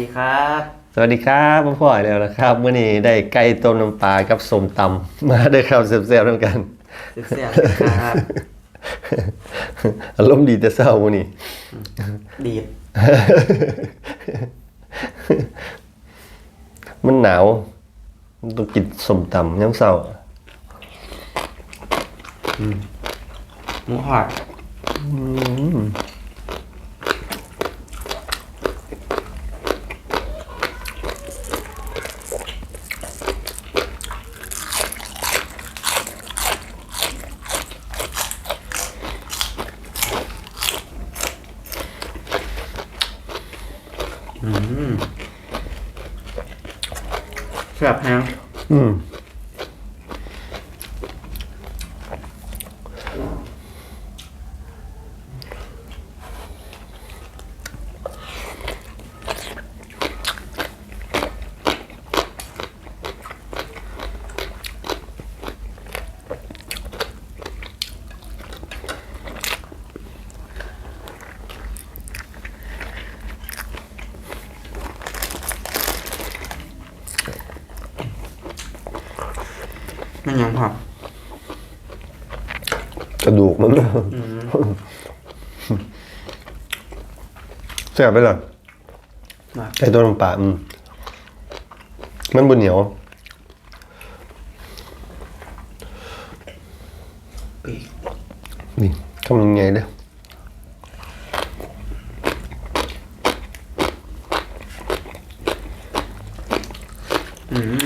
ดีครับ สวัสดีครับพ่อพ่อแล้วนะครับเมื่อนี้ได้ไก่ต้มน้ำปลากับสมตำมาด้วยครับเสียบๆด้วยกันเสียๆครับอารมณ์ดีแต่เศร้ามื่อนี้ ดีดมันหนาวมันต้องกินสมตำย้ำเศร้าหมูหอด แซ่บแฮงอืม มันยังพอกระดูกมันแซ่บไปเลยมาไก่ต้มน้ำปลาอืมมันบนเหนียวปีกนี่ทำยังไงเด้ออืม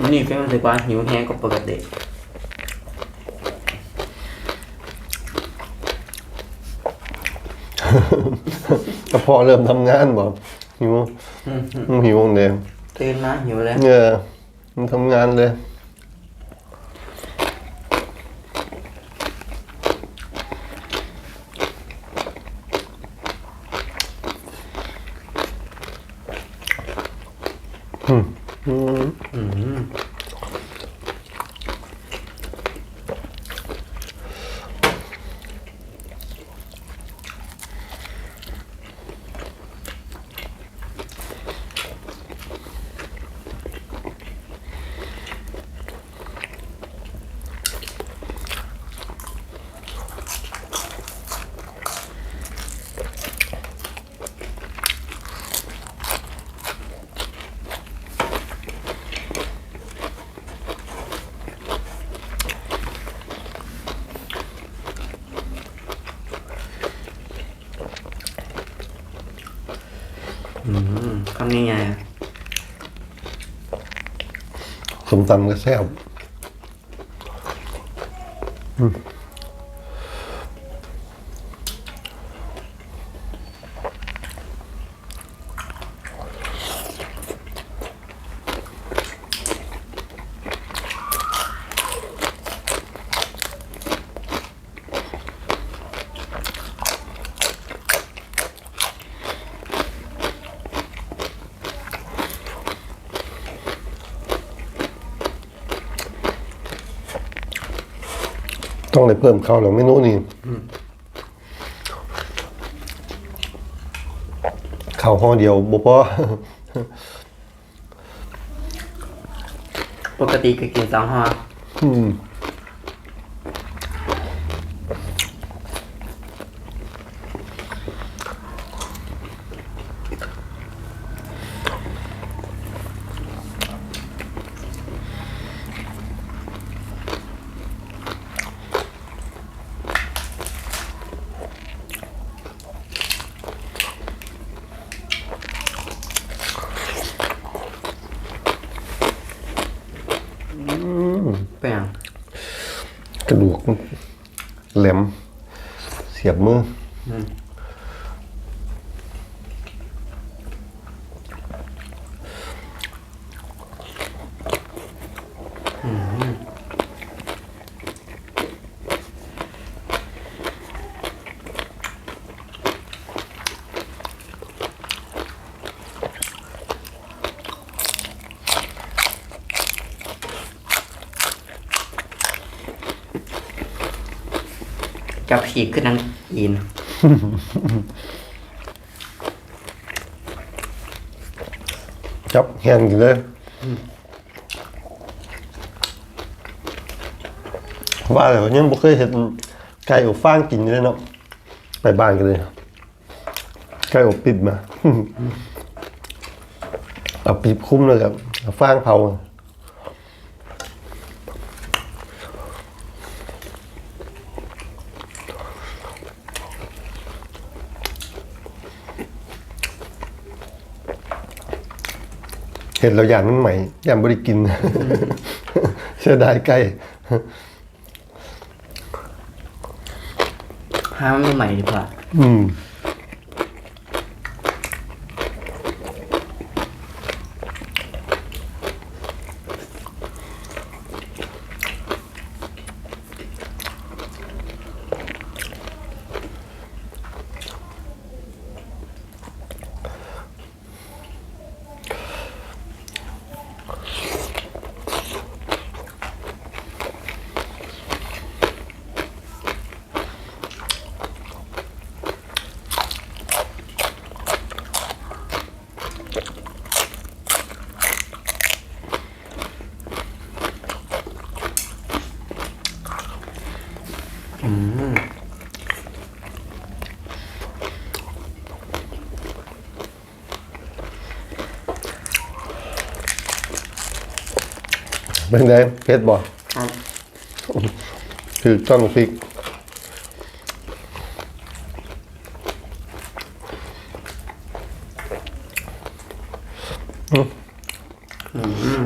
วันนี้ก็รู้สึกว่าหิวแห้งกว่าปกติกระเพาะเริ่มทำงานบ่หิวมันหิวเลยตื่นมาหิวแล้วเออมันทำงานเลย อืมคำนี้ไงสมตำก็แซ่บ ต้องเลยเพิ่มข้าวหรอเมนูนี้ข้าวห่อเดียวบ่พอปกติก็กินสองห่ออืม เป็นหยัง ก ระดูกแหลมเสียบมือ จับฉีกขึ้นนังอิน จับแฮนกันเลยว่าแต่ยังบ่เคยเห็นไก่อบฟางกินเลยเนาะไปบ้านกันเลยไก่อบปิดมาเอาปีบคุ้มเลยครับฟางเผา เห็นเราอยากมันใหม่อยากบริกินเสียดายไก่หามันใหม่ดีกว่า อืม อืมเป็นไงเพชรบ่ครับคือต้นพริกอืม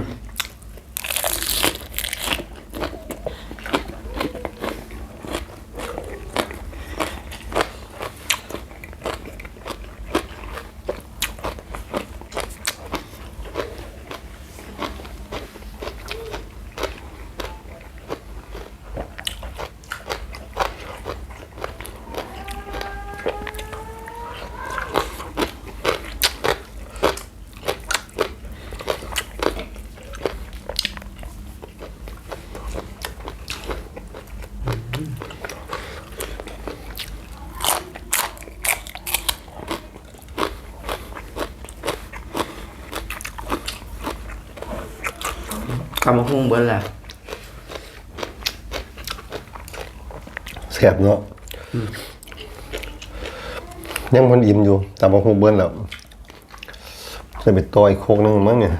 กำมาหุ้งเบิ้ลแหละแสบเนาะยังมันอิ่มอยู่แต่บางคงเบิ้ลแล้วจะไปต่อยโคกนึงมั้งเนี่ย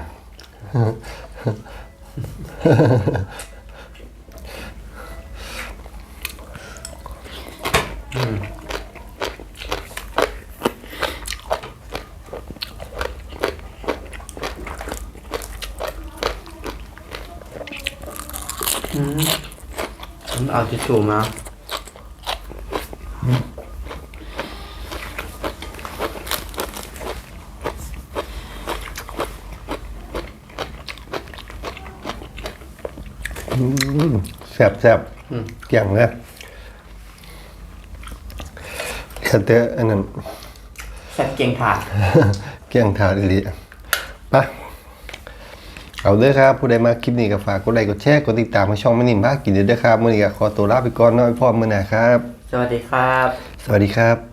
ผมเอาทิชชู่มาแสบแสบเกี่ยงเลยแค่แต่อันนั้น แซ่บเกียงถาด เกี่ยงถาดอีหลีปะ เอาเด้อครับ ผู้ใดมาคลิปนี้ก็ฝากกดไลค์กดแชร์กดติดตามมาช่องไม่นิ่มบ้ากินเด้อครับมื้อนี้ก็ขอตัวลาไปก่อนเนาะไว้พ่อมื้อหน้าครับ สวัสดีครับ สวัสดีครับ